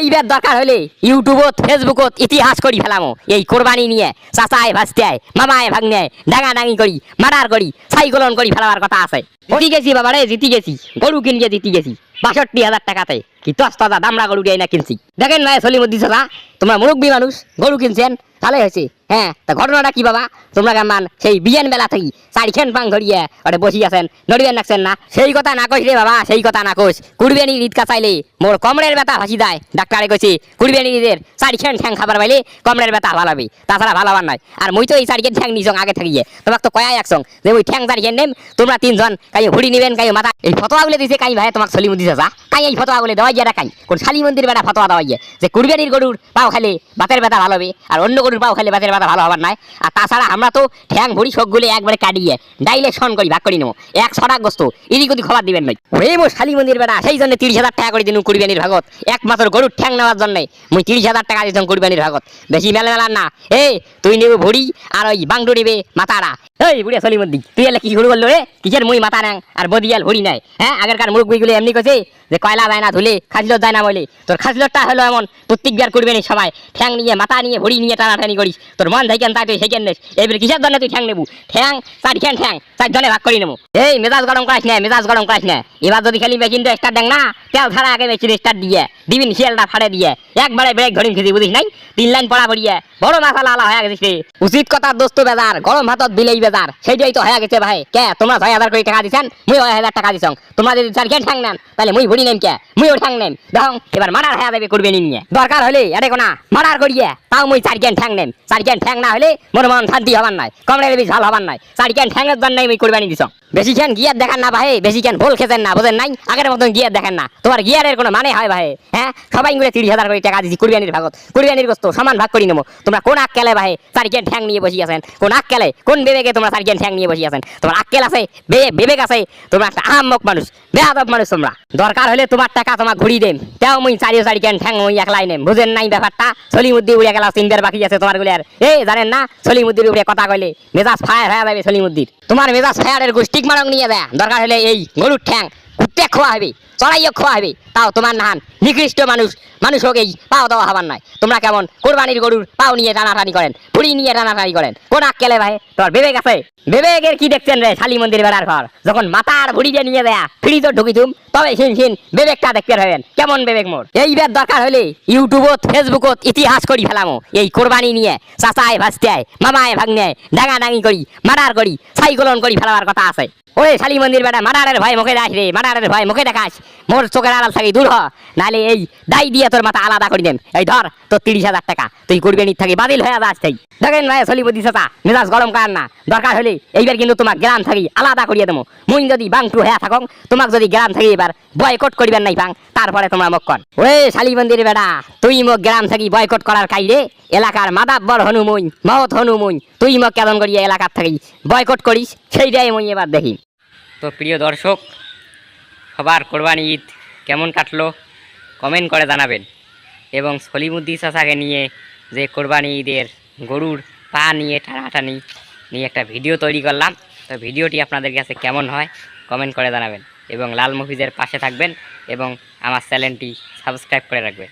এইবার দরকার হলে ইউটিউবত ফেসবুকত ইতিহাস করি ফেলামো। এই কোরবানি নিয়ে, চাচায় ভাসতায় মামায় ভাগ্নায় ডাঙা ডাঙি করি, মার্ডার করি, সাইকলন করি ফেলাবার কথা আছে। জিতি গেছি বাবা রে, জিতি গেছি। গরু কিনকে জিতি গেছি। বাষট্টি হাজার টাকাতে। কি দশ তাজা দামরা গরু দিয়ে না কিনছি। দেখেন না সলিমুদ্দি চাচা, তোমরা মুরব্বী মানুষ, গরু কিনছেন, তাহলে হয়েছে হ্যাঁ তা ঘটনাটা কি বাবা? তোমরা কেমন সেই বিয়ান বেলা থেকে চারি খেন পাং ধরিয়ে ওটা বসি আছেন। নড়িবেন নাকছেন না। সেই কথা না কইস রে বাবা, সেই কথা না কইস। কুড়বেনি ঈদ চাইলে মোর কমরের ব্যথা ভাসি যায়। ডাক্তারে কইছে, কুড়বেনি ঈদের চারি খেন ঠ্যাং খাবার পাইলে কমরের ব্যথা ভালো হবে তাছাড়া ভালো হবার নাই আর মুই তো এই চারি খেন ঠ্যাং নিছং আগে থাকিয়ে, তোমাকে তো কয়াই একসং যে ওই ঠ্যাং চারি খেন নেম, তোমরা তিনজন কাই হুড়ি নিবেন কাই মাথা এই ফতোয়াগুলো দিছে, কাই ভাই তোমাকে সলিমুদ্দি চাচা? কাই এই ফতোয়াগুলো দেওয়াই গিয়ে কাই কোন শালি মন্দির বেটা ফতোয়া দেওয়াই গিয়ে যে কুড়বেনির গরুর পাও খালে বাতের ব্যথা ভালো হবে, আর অন্য গরুর পাও খালে বাতের ব্যথা ভালো হবার নাই। আর তাছাড়া আমরা তো ঠ্যাং ভুড়ি সবগুলো একবারে কাটিয়ে ডাইলেকশন করি, ভাগ করি নেব। এক ছটাক গোস্ত, এদিক ওদিক খবর দিবেন নাই। ওই মো শালি মন্দির বেটা, সেই জন্য তিরিশ হাজার টাকা করে দিন কুড়বেনির ভাগত। একমাত্র গরুর ঠ্যাং নেওয়ার জন্য মুই তিরিশ হাজার টাকা দিতাম কুড়বেনির ভাগত। বেশি মেলা মেলার না। এই তুই নেবে ভুড়ি, আর ওই বাংডু নিবে মাথাড়া এই, বুড়িয়া সলি মন্দি তুই এলে কি শুরু করল রে? কিসের মুই মাথা নাং? আর বদিয়াল ভুড়ি নাই হ্যাঁ? আগেরকার মুরব্বীগুলো এমনি কছে যে কয়লা যায় না ধুলে খাজলত যায় না বলে তোর খাজলতটা হলো এমন প্রত্যেক বিয়ার করবে নি সবাই। ঠ্যাং নিয়ে, মাথা নিয়ে ভুড়ি নিয়ে টানাটানি করিস। তোর মন থাকেন তাই তুই সেকেন্ড নেস এবার কিসের জন্য তুই ঠ্যাং নেবু? ঠ্যাং, চার ঠ্যাং ঠ্যাং, চার জনে ভাগ করি নেব। এই, মেজাজ গরম করাস না, মেজাজ গরম করাস না। এবার যদি খালি মেশিনটা স্টার্ট দেন না, তেল ছাড়া আগে মেশিন স্টার্ট দিয়ে, দিবিন শিয়ালটা ফাড়ে দিয়ে। একবারে ব্রেক ধরিম খেতে বুঝিস নাই? তিন লাইন পড়া পড়িয়ে। বড় মাথালা লালা হয়ে গেছে উচিত কথা দোস্ত বেজার, গরম ভাতত বিলেই বেজার। সেইটাই তো হয়ে গেছে ভাই। কে? তোমরা ছয় হাজার করে টাকা দিছেন, মুই ছয় হাজার টাকা দিছং। তোমরা যদি চার ঠ্যাং নেন, তাহলে মুই ভুড়ি নেম কে? মুই ও ঠ্যাং নেম দেখো, এবার মারার হয়ে যাবে করবে নিয়ে। দরকার হলে, আরে কোনা, মারার করিয়ে, তাও মুই চার জ্ঞান ঠ্যাং নেম চার জ্ঞান ঠ্যাং না হলে, মন মন শান্তি হবার নাই। কমরের বেশ ভালো হবার নাই। চার জ্ঞান ঠ্যাংয়ের জন্য মুই কোরবানি দিছং। বেশি জ্ঞান গিয়ার দেখান না ভাই, বেশি জ্ঞান ভুল খেতেন না, বোঝেন নাই? আগের মতন গিয়ার দেখেন না। তোমার গিয়ারের কোনো মানে হয় ভাই হ্যাঁ? সবাই মিলে তিরিশ হাজার করে টাকা দিছি কুরবানির ভাগত। কুরবানির গোস্ত সমান ভাগ করি নেব তোমরা কোন আক কেলে ভাই, চার জ্ঞান ঠ্যাং নিয়ে বসি আছেন? কোন আক কেলে কোন বিবেকে তোমরা চার জ্ঞান ঠ্যাং নিয়ে বসে আছেন। তোমার আক্কেল আছে বিবেক আছে, তোমরা একটা আহাম্মক মানুষ বেহাদব মানুষ তোমরা। দরকার হলে তোমার টাকা তোমার ঘুরি দেন। তাও মুই চারিও চারি জ্ঞান ঠ্যাং মুই একলাই নেম। বুঝেন নাই ব্যাপারটা? সলিমুদ্দি উড়ে গেল, সিন্দের বাকি আছে তোমার গুলি আর। এই জানেন না? সলিমুদ্দির উপরে কথা কইলে মেজাজ ফায়ার হয়ে যাবে সলিমুদ্দির তোমার মেজাজ ফায়ারের গোষ্ঠীক মারং নিয়ে দেয় দরকার হলে এই গরুর ঠ্যাং কুত্তে খোয়া হবে চড়াইও খোয়া হবে তাও তোমার নাহান নিকৃষ্ট মানুষ মানুষ হোক এই, পাও দেওয়া হবার নাই তোমরা কেমন কোরবানির গরুর পাও নিয়ে টানাটানি করেন, পুরি নিয়ে টানাটানি করেন, কোন আক্কেলে ভাই তোর বিবেক আছে? বিবেকের কি দেখছেন রে, শালি মন্দির বেড়ার ঘর? যখন মাথা আর ভুড়ি দিয়ে নিয়ে দেয়া ফ্রি তো ঢুকি তুম, তবে সিন সিন বিবেকটা দেখতে হবেন কেমন বিবেক মোর? এইবার দরকার হলে ইউটিউবত ফেসবুকত ইতিহাস করি ফেলামো, এই কোরবানি নিয়ে, চাচায় ভাস্তায় মামায় ভাগ্নায় ডাঙা ডাঙি করি, মার্ডার করি, সাইকলন করি ফেলাবার কথা আছে। ওরে শালি মন্দির বেটা মার্ডারের ভয় মুখে দেখাস রে মার্ডারের ভয় মুখে দেখাস। মোর চোখের আড়াল থাকি দূর হ নাহলে এই দাই দিয়ে তোর মাথা আলাদা করে দেন। এই ধর, তোর তিরিশ হাজার টাকা, তুই কুরবানি থাকি, বাতিল হয়ে যাস তাই দেখেন ভাই সলিপতি চাচা, মেজাজ গরম কার না। দরকার হলে এইবার কিন্তু তোমার গ্রাম থাকি আলাদা করিয়ে দেবো। মুই যদি বাংটু হয়ে থাকক, তোমাক যদি গ্রাম থাকি এবার বয়কট করিবেন নাই বাং তারপরে তোমরা মক্কন ওরে শালি মন্দির বেটা, তুই মোক গ্রাম থাকি বয়কট করার কাইরে এলাকার মাদাব্বর হনু মুই মহৎ হনু মুই তুই মোক কেমন করিয়ে এলাকার থাকি বয়কট করিস, সেইটাই মুই এবার দেখি। তো প্রিয় দর্শক, সবার কোরবানি ঈদ কেমন কাটলো কমেন্ট করে জানাবেন। এবং সলিমুদ্দি চাচাকে নিয়ে যে কোরবানি ঈদের গরুর পা নিয়ে টানাটানি নিয়ে একটা ভিডিও তৈরি করলাম, তো ভিডিওটি আপনাদের কাছে কেমন হয় কমেন্ট করে জানাবেন। এবং লাল মুভিজের পাশে থাকবেন এবং আমার চ্যানেলটি সাবস্ক্রাইব করে রাখবেন।